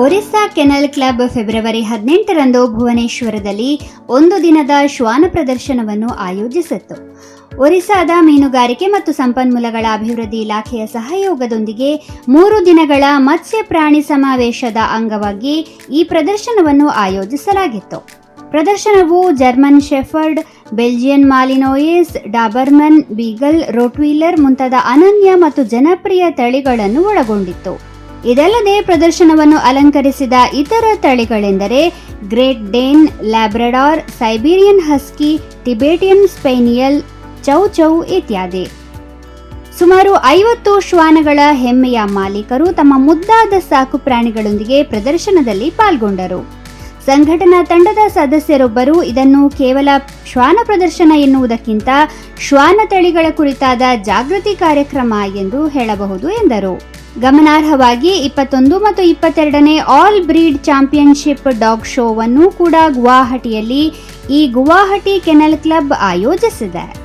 Orissa kennel club February ಹದಿನೆಂಟರಂದು ಭುವನೇಶ್ವರದಲ್ಲಿ ಒಂದು ದಿನದ ಶ್ವಾನ ಪ್ರದರ್ಶನವನ್ನು ಆಯೋಜಿಸಿತ್ತು. ಒರಿಸ್ಸಾದ ಮೀನುಗಾರಿಕೆ ಮತ್ತು ಸಂಪನ್ಮೂಲಗಳ ಅಭಿವೃದ್ಧಿ ಇಲಾಖೆಯ ಸಹಯೋಗದೊಂದಿಗೆ ಮೂರು ದಿನಗಳ ಮತ್ಸ್ಯ ಪ್ರಾಣಿ ಸಮಾವೇಶದ ಅಂಗವಾಗಿ ಈ ಪ್ರದರ್ಶನವನ್ನು ಆಯೋಜಿಸಲಾಗಿತ್ತು. ಪ್ರದರ್ಶನವು German shepherd, Belgian malinois, doberman beagle, rottweiler ಮುಂತಾದ ಅನನ್ಯ ಮತ್ತು ಜನಪ್ರಿಯ ತಳಿಗಳನ್ನು ಒಳಗೊಂಡಿತ್ತು. ಇದಲ್ಲದೆ ಪ್ರದರ್ಶನವನ್ನು ಅಲಂಕರಿಸಿದ ಇತರ ತಳಿಗಳೆಂದರೆ great Dane, Labrador, Siberian husky, Tibetan spaniel, chow chow ಇತ್ಯಾದಿ. ಸುಮಾರು ಐವತ್ತು ಶ್ವಾನಗಳ ಹೆಮ್ಮೆಯ ಮಾಲೀಕರು ತಮ್ಮ ಮುದ್ದಾದ ಸಾಕು ಪ್ರಾಣಿಗಳೊಂದಿಗೆ ಪ್ರದರ್ಶನದಲ್ಲಿ ಪಾಲ್ಗೊಂಡರು. ಸಂಘಟನಾ ತಂಡದ ಸದಸ್ಯರೊಬ್ಬರು ಇದನ್ನು ಕೇವಲ ಶ್ವಾನ ಪ್ರದರ್ಶನ ಎನ್ನುವುದಕ್ಕಿಂತ ಶ್ವಾನ ತಳಿಗಳ ಕುರಿತಾದ ಜಾಗೃತಿ ಕಾರ್ಯಕ್ರಮ ಎಂದು ಹೇಳಬಹುದು ಎಂದರು. ಗಮನಾರ್ಹವಾಗಿ ಇಪ್ಪತ್ತೊಂದು ಮತ್ತು ಇಪ್ಪತ್ತೆರಡನೇ ಆಲ್ ಬ್ರೀಡ್ ಚಾಂಪಿಯನ್ಶಿಪ್ ಡಾಗ್ ಶೋವನ್ನು ಕೂಡ ಗುವಾಹಟಿಯಲ್ಲಿ ಈ ಗುವಾಹಟಿ ಕೆನಲ್ ಕ್ಲಬ್ ಆಯೋಜಿಸಿದೆ.